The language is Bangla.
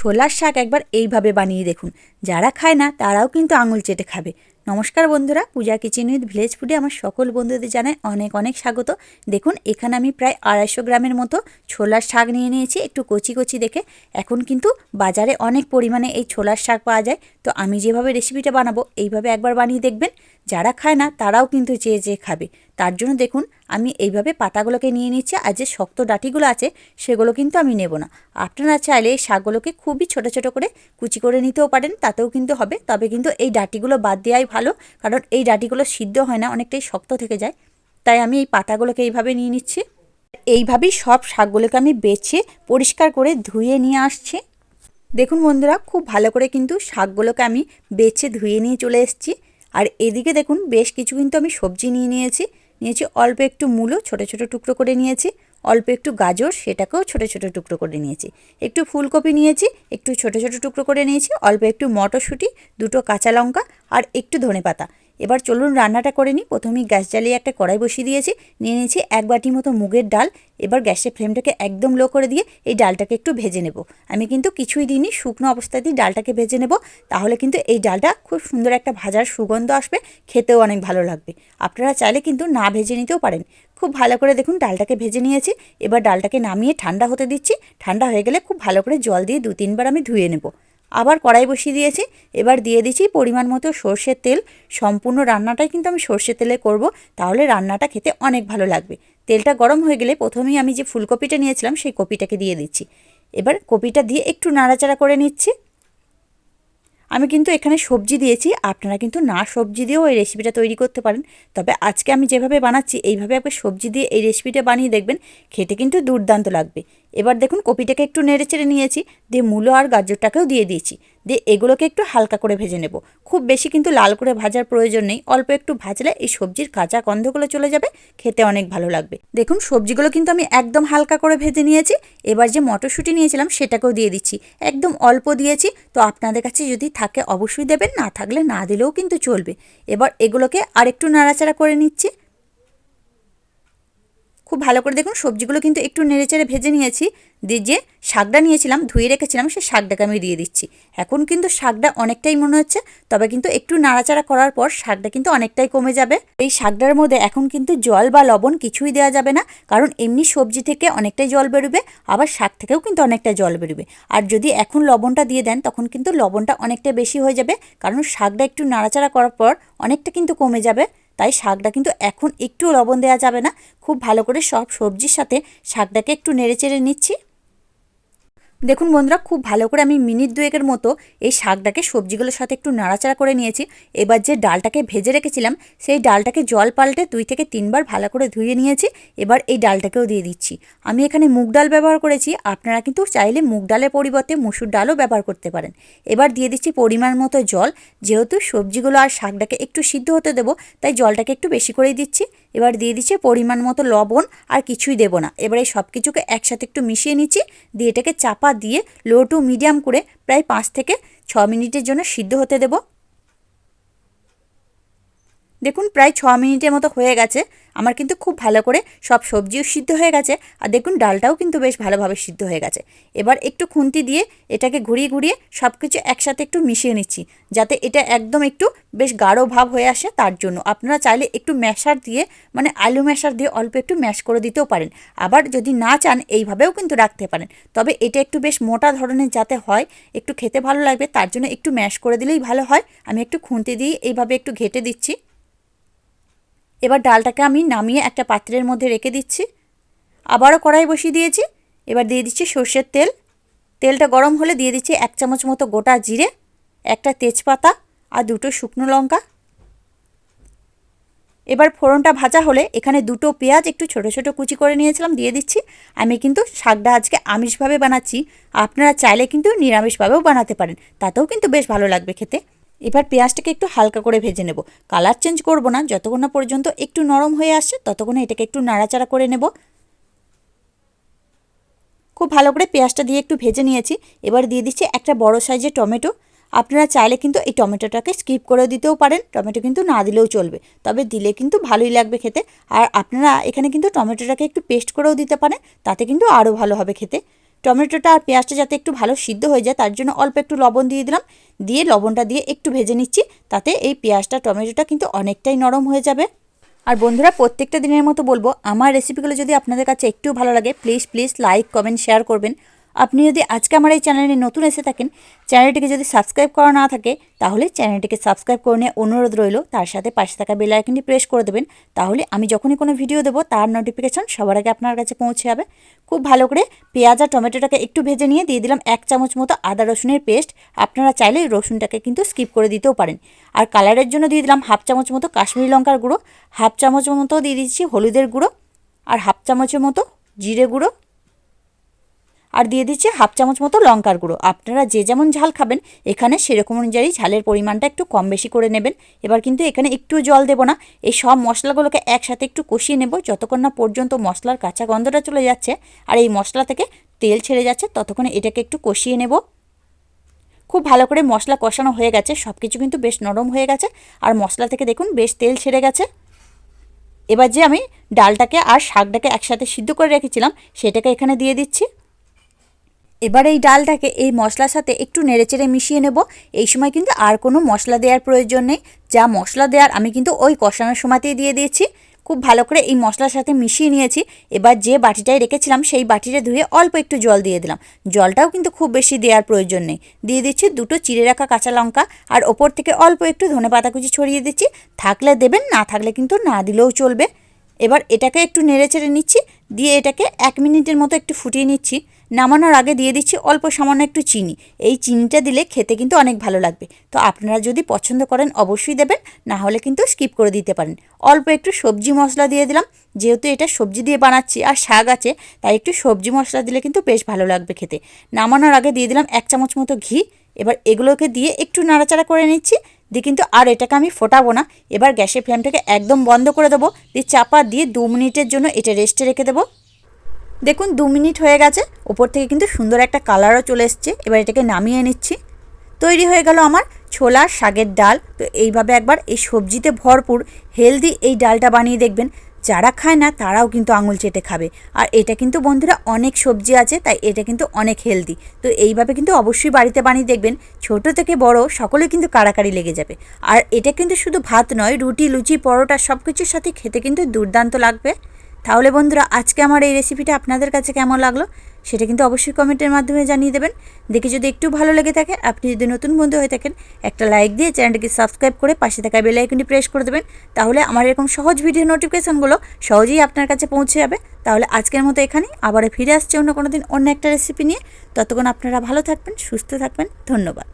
ছোলার শাক একবার এইভাবে বানিয়ে দেখুন। যারা খায় না তারাও কিন্তু আঙুল চেটে খাবে। নমস্কার বন্ধুরা, পূজা কিচেন উইথ ভিলেজ ফুডে আমার সকল বন্ধুদের জানাই অনেক অনেক স্বাগত। দেখুন, এখানে আমি প্রায় আড়াইশো গ্রামের মতো ছোলার শাক নিয়ে নিয়েছি, একটু কচি কচি দেখে। এখন কিন্তু বাজারে অনেক পরিমাণে এই ছোলার শাক পাওয়া যায়। তো আমি যেভাবে রেসিপিটা বানাবো, এইভাবে একবার বানিয়ে দেখবেন। যারা খায় না, তারাও কিন্তু চেয়ে চেয়ে খাবে। তার জন্য দেখুন, আমি এইভাবে পাতাগুলোকে নিয়ে নিচ্ছি আর যে শক্ত ডাঁটিগুলো আছে, সেগুলো কিন্তু আমি নেব না। আপনারা চাইলে এই শাকগুলোকে খুবই ছোট ছোট করে কুচি করে নিতেও পারেন, তাতেও কিন্তু হবে। তবে কিন্তু এই ডাঁটিগুলো বাদ দেওয়াই ভালো। কারণ এই ডাটিগুলো সিদ্ধ হয় না, অনেকটাই শক্ত থেকে যায়। তাই আমি এই পাতাগুলোকে এইভাবে নিয়ে নিচ্ছি। এইভাবেই সব শাকগুলোকে আমি বেছে পরিষ্কার করে ধুয়ে নিয়ে আসছি। দেখুন বন্ধুরা, খুব ভালো করে কিন্তু শাকগুলোকে আমি বেছে ধুয়ে নিয়ে চলে এসেছি। আর এদিকে দেখুন, বেশ কিছু কিন্তু আমি সবজি নিয়ে নিয়েছি। নিয়েছি অল্প একটু মূলো, ছোট ছোট টুকরো করে নিয়েছি। অল্প একটু গাজর, সেটাকেও ছোট ছোট টুকরো করে নিয়েছি। একটু ফুলকপি নিয়েছি, একটু ছোট ছোট টুকরো করে নিয়েছি, অল্প একটু মটরশুঁটি, দুটো কাঁচা লঙ্কা আর একটু ধনে পাতা এবার চলুন রান্নাটা করে নিই। প্রথমেই গ্যাস জ্বালিয়ে একটা কড়াই বসিয়ে দিয়েছি। নিয়ে নিয়েছি এক বাটি মতো মুগের ডাল। এবার গ্যাসের ফ্লেমটাকে একদম লো করে দিয়ে এই ডালটাকে একটু ভেজে নেব। আমি কিন্তু কিছুই দিইনি, শুকনো অবস্থাতেই ডালটাকে ভেজে নেব। তাহলে কিন্তু এই ডালটা খুব সুন্দর একটা ভাজার সুগন্ধ আসবে, খেতেও অনেক ভালো লাগবে। আপনারা চাইলে কিন্তু না ভেজে নিতেও পারেন। খুব ভালো করে দেখুন ডালটাকে ভেজে নিয়েছি। এবার ডালটাকে নামিয়ে ঠান্ডা হতে দিচ্ছি। ঠান্ডা হয়ে গেলে খুব ভালো করে জল দিয়ে দু তিনবার আমি ধুয়ে নেব। আবার কড়াই বসিয়ে দিয়েছি। এবার দিয়ে দিচ্ছি পরিমাণ মতো সর্ষের তেল। সম্পূর্ণ রান্নাটাই কিন্তু আমি সর্ষের তেলে করব। তাহলে রান্নাটা খেতে অনেক ভালো লাগবে। তেলটা গরম হয়ে গেলে প্রথমেই আমি যে ফুলকপিটা নিয়েছিলাম, সেই কপিটাকে দিয়ে দিচ্ছি। এবার কপিটা দিয়ে একটু নাড়াচাড়া করে নিচ্ছি। আমি কিন্তু এখানে সবজি দিয়েছি। আপনারা কিন্তু না সবজি দিয়েও এই রেসিপিটা তৈরি করতে পারেন। তবে আজকে আমি যেভাবে বানাচ্ছি, এইভাবে একবার সবজি দিয়ে এই রেসিপিটা বানিয়ে দেখবেন। খেতে কিন্তু দুর্দান্ত লাগবে। এবার দেখুন কপিটাকে একটু নেড়ে চেড়ে নিয়েছি, দিয়ে মূলো আর গাজরটাকেও দিয়ে দিয়েছি, দিয়ে এগুলোকে একটু হালকা করে ভেজে নেব। খুব বেশি কিন্তু লাল করে ভাজার প্রয়োজন নেই, অল্প একটু ভাজলে এই সবজির কাঁচা গন্ধগুলো চলে যাবে, খেতে অনেক ভালো লাগবে। দেখুন সবজিগুলো কিন্তু আমি একদম হালকা করে ভেজে নিয়েছি, এবার যে মটরশুঁটি নিয়েছিলাম সেটাকেও দিয়ে দিচ্ছি। একদম অল্প দিয়েছি, তো আপনাদের কাছে যদি থাকে অবশ্যই দেবেন, না থাকলে না দিলেও কিন্তু চলবে। এবার এগুলোকে আরেকটু নাড়াচাড়া করে নিচ্ছি। খুব ভালো করে দেখুন, সবজিগুলো কিন্তু একটু নেড়েচেড়ে ভেজে নিয়েছি। দিয়ে যে শাকটা নিয়েছিলাম, ধুয়ে রেখেছিলাম সেই শাকটাকে আমি দিয়ে দিচ্ছি। এখন কিন্তু শাকটা অনেকটাই মনে হচ্ছে, তবে কিন্তু একটু নাড়াচাড়া করার পর শাকটা কিন্তু অনেকটাই কমে যাবে। এই শাকটার মধ্যে এখন কিন্তু জল বা লবণ কিছুই দেওয়া যাবে না, কারণ এমনি সবজি থেকে অনেকটাই জল বেরোবে, আবার শাক থেকেও কিন্তু অনেকটা জল বেরোবে। আর যদি এখন লবণটা দিয়ে দেন, তখন কিন্তু লবণটা অনেকটা বেশি হয়ে যাবে, কারণ শাকটা একটু নাড়াচাড়া করার পর অনেকটা কিন্তু কমে যাবে। তাই শাকটা কিন্তু এখন একটু লবণ দেওয়া যাবে না। খুব ভালো করে সব সবজির সাথে শাকটাকে একটু নেড়ে চেড়ে নিচ্ছি। দেখুন বন্ধুরা, খুব ভালো করে আমি মিনিট দুয়েকের মতো এই শাকটাকে, সবজিগুলোর সাথে একটু নাড়াচাড়া করে নিয়েছি। এবার যে ডালটাকে ভেজে রেখেছিলাম, সেই ডালটাকে জল পাল্টে দুই থেকে তিনবার ভালো করে ধুয়ে নিয়েছি। এবার এই ডালটাকেও দিয়ে দিচ্ছি। আমি এখানে মুগ ডাল ব্যবহার করেছি, আপনারা কিন্তু চাইলে মুগ ডালের পরিবর্তে মুসুর ডালও ব্যবহার করতে পারেন। এবার দিয়ে দিচ্ছি পরিমাণ মতো জল, যেহেতু সবজিগুলো আর শাকটাকে একটু সিদ্ধ হতে দেবো, তাই জলটাকে একটু বেশি করেই দিচ্ছি। এবার দিয়ে দিচ্ছি পরিমাণ মতো লবণ আর কিছুই দেবো না। এবার এই সব কিছুকে একসাথে একটু মিশিয়ে নিচ্ছি। দিয়ে এটাকে চাপা দিয়ে লো টু মিডিয়াম করে প্রায় পাঁচ থেকে ছ মিনিটের জন্য সিদ্ধ হতে দেব। দেখুন প্রায় ছ মিনিটের মতো হয়ে গেছে। আমার কিন্তু খুব ভালো করে সব সবজিও সিদ্ধ হয়ে গেছে আর দেখুন ডালটাও কিন্তু বেশ ভালোভাবে সিদ্ধ হয়ে গেছে। এবার একটু খুন্তি দিয়ে এটাকে ঘুরিয়ে ঘুরিয়ে সব কিছু একসাথে একটু মিশিয়ে নিচ্ছি যাতে এটা একদম একটু বেশ গাঢ় ভাব হয়ে আসে তার জন্য। আপনারা চাইলে একটু ম্যাশার দিয়ে মানে আলু ম্যাশার দিয়ে অল্প একটু ম্যাশ করে দিতেও পারেন। আবার যদি না চান এইভাবেও কিন্তু রাখতে পারেন। তবে এটা একটু বেশ মোটা ধরনের যাতে হয়, একটু খেতে ভালো লাগবে তার জন্য একটু ম্যাশ করে দিলেই ভালো হয়। আমি একটু খুন্তি দিয়ে এইভাবে একটু ঘেটে দিচ্ছি। এবার ডালটাকে আমি নামিয়ে একটা পাত্রের মধ্যে রেখে দিচ্ছি। আবারও কড়াই বসিয়ে দিয়েছি। এবার দিয়ে দিচ্ছি সর্ষের তেল। তেলটা গরম হলে দিয়ে দিচ্ছি এক চামচ মতো গোটা জিরে, একটা তেজপাতা আর দুটো শুকনো লঙ্কা। এবার ফোড়নটা ভাজা হলে এখানে দুটো পেঁয়াজ একটু ছোট ছোট কুচি করে নিয়েছিলাম, দিয়ে দিচ্ছি। আমি কিন্তু শাকটা আজকে আমিষভাবে বানাচ্ছি। আপনারা চাইলে কিন্তু নিরামিষভাবেও বানাতে পারেন। তাতেও কিন্তু বেশ ভালো লাগবে খেতে। এবার পেঁয়াজটাকে একটু হালকা করে ভেজে নেব। কালার চেঞ্জ করব না, যতক্ষণ না পর্যন্ত একটু নরম হয়ে আসছে, ততক্ষণে এটাকে একটু নাড়াচাড়া করে নেব। খুব ভালো করে পেঁয়াজটা দিয়ে একটু ভেজে নিয়েছি। এবার দিয়ে দিচ্ছি একটা বড় সাইজের টমেটো। আপনারা চাইলে কিন্তু এই টমেটোটাকে স্কিপ করে দিতেও পারেন, টমেটো কিন্তু না দিলেও চলবে, তবে দিলে কিন্তু ভালোই লাগবে খেতে। আর আপনারা এখানে কিন্তু টমেটোটাকে একটু পেস্ট করেও দিতে পারেন, তাতে কিন্তু আরও ভালো হবে খেতে। টমেটোটা আর পেঁয়াজটা যাতে একটু ভালো সিদ্ধ হয়ে যায়, তার জন্য অল্প একটু লবণ দিয়ে দিলাম। দিয়ে লবণটা দিয়ে একটু ভেজে নিচ্ছি, তাতে এই পেঁয়াজটা, টমেটোটা কিন্তু অনেকটাই নরম হয়ে যাবে। আর বন্ধুরা, প্রত্যেকটা দিনের মতো বলব, আমার রেসিপিগুলো যদি আপনাদের কাছে একটু ভালো লাগে please please like comment share করবেন। আপনি যদি আজকে আমার এই চ্যানেলে নতুন এসে থাকেন, চ্যানেলটিকে যদি সাবস্ক্রাইব করা না থাকে, তাহলে চ্যানেলটিকে সাবস্ক্রাইব করে নিয়ে অনুরোধ রইল। তার সাথে পাশে থাকা বেল আইকনটি প্রেস করে দেবেন। তাহলে আমি যখনই কোনো ভিডিও দেবো, তার নোটিফিকেশান সবার আগে আপনার কাছে পৌঁছে যাবে। খুব ভালো করে পেঁয়াজ আর টমেটোটাকে একটু ভেজে নিয়ে দিয়ে দিলাম এক চামচ মতো আদা রসুনের পেস্ট। আপনারা চাইলে রসুনটাকে কিন্তু স্কিপ করে দিতেও পারেন। আর কালারের জন্য দিয়ে দিলাম হাফ চামচ মতো কাশ্মীরি লঙ্কার গুঁড়ো, হাফ চামচ মতো দিয়ে দিচ্ছি হলুদের গুঁড়ো, আর হাফ চামচের মতো জিরে গুঁড়ো। আর দিয়ে দিচ্ছি হাফ চামচ মতো লঙ্কার গুঁড়ো। আপনারা যে যেমন ঝাল খাবেন, এখানে সেরকম অনুযায়ী ঝালের পরিমাণটা একটু কম বেশি করে নেবেন। এবার কিন্তু এখানে একটু জল দেবো না, এই সব মশলাগুলোকে একসাথে একটু কষিয়ে নেব, যতক্ষণ না পর্যন্ত মশলার কাঁচা গন্ধটা চলে যাচ্ছে আর এই মশলা থেকে তেল ছেড়ে যাচ্ছে, ততক্ষণে এটাকে একটু কষিয়ে নেব। খুব ভালো করে মশলা কষানো হয়ে গেছে সব কিছু কিন্তু বেশ নরম হয়ে গেছে আর মশলা থেকে দেখুন বেশ তেল ছেড়ে গেছে। এবার যে আমি ডালটাকে আর শাকটাকে একসাথে সিদ্ধ করে রেখেছিলাম, সেটাকে এখানে দিয়ে দিচ্ছি। এবার এই ডালটাকে এই মশলার সাথে একটু নেড়েচেড়ে মিশিয়ে নেব। এই সময় কিন্তু আর কোনো মশলা দেওয়ার প্রয়োজন নেই। যা মশলা দেওয়ার আমি কিন্তু ওই কষানোর সময়তেই দিয়ে দিয়েছি। খুব ভালো করে এই মশলার সাথে মিশিয়ে নিয়েছি। এবার যে বাটিটায় রেখেছিলাম সেই বাটিটা ধুয়ে অল্প একটু জল দিয়ে দিলাম। জলটাও কিন্তু খুব বেশি দেওয়ার প্রয়োজন নেই। দিয়ে দিচ্ছি দুটো চিড়ে রাখা কাঁচা লঙ্কা আর ওপর থেকে অল্প একটু ধনে পাতা কুচি ছড়িয়ে দিচ্ছি। থাকলে দেবেন, না থাকলে কিন্তু না দিলেও চলবে। এবার এটাকে একটু নেড়ে চেড়ে নিচ্ছি। দিয়ে এটাকে এক মিনিটের মতো একটু ফুটিয়ে নিচ্ছি। নামানোর আগে দিয়ে দিচ্ছি অল্প সামান্য একটু চিনি। এই চিনিটা দিলে খেতে কিন্তু অনেক ভালো লাগবে। তো আপনারা যদি পছন্দ করেন অবশ্যই দেবেন, না হলে কিন্তু স্কিপ করে দিতে পারেন। অল্প একটু সবজি মশলা দিয়ে দিলাম। যেহেতু এটা সবজি দিয়ে বানাচ্ছি আর শাক আছে, তাই একটু সবজি মশলা দিলে কিন্তু বেশ ভালো লাগবে খেতে। নামানোর আগে দিয়ে দিলাম এক চামচ মতো ঘি। এবার এগুলোকে দিয়ে একটু নাড়াচাড়া করে নিচ্ছি। দিয়ে কিন্তু আর এটাকে আমি ফোটাবো না। এবার গ্যাসের ফ্লেমটাকে একদম বন্ধ করে দেবো। দিয়ে চাপা দিয়ে দু মিনিটের জন্য এটা রেস্টে রেখে দেবো। দেখুন, দু মিনিট হয়ে গেছে। ওপর থেকে কিন্তু সুন্দর একটা কালারও চলে এসছে। এবার এটাকে নামিয়ে নিচ্ছি। তৈরি হয়ে গেল আমার ছোলা শাকের ডাল। তো এইভাবে একবার এই সবজিতে ভরপুর, হেলদি এই ডালটা বানিয়ে দেখবেন। যারা খায় না, তারাও কিন্তু আঙুল চেটে খাবে। আর এটা কিন্তু বন্ধুরা অনেক সবজি আছে, তাই এটা কিন্তু অনেক হেলদি। তো এইভাবে কিন্তু অবশ্যই বাড়িতে বানিয়ে দেখবেন। ছোট থেকে বড় সকলে কিন্তু কাড়াকাড়ি লেগে যাবে। আর এটা কিন্তু শুধু ভাত নয়, রুটি, লুচি, পরোটা সব কিছুর সাথে খেতে কিন্তু দুর্দান্ত লাগবে। তাহলে বন্ধুরা, আজকে আমার এই রেসিপিটা আপনাদের কাছে কেমন লাগল সেটা কিন্তু অবশ্যই কমেন্টের মাধ্যমে জানিয়ে দেবেন। দেখে যদি একটু ভালো লেগে থাকে, আপনি যদি নতুন বন্ধু হয়ে থাকেন, একটা লাইক দিয়ে চ্যানেলটিকে সাবস্ক্রাইব করে পাশে থাকা বেল আইকনটি প্রেস করে দেবেন। তাহলে আমার এরকম সহজ ভিডিও নোটিফিকেশানগুলো সহজেই আপনার কাছে পৌঁছে যাবে। তাহলে আজকের মতো এখানেই আবার ফিরে আসছে অন্য কোনো দিন অন্য একটা রেসিপি নিয়ে। ততক্ষণ আপনারা ভালো থাকবেন, সুস্থ থাকবেন, ধন্যবাদ।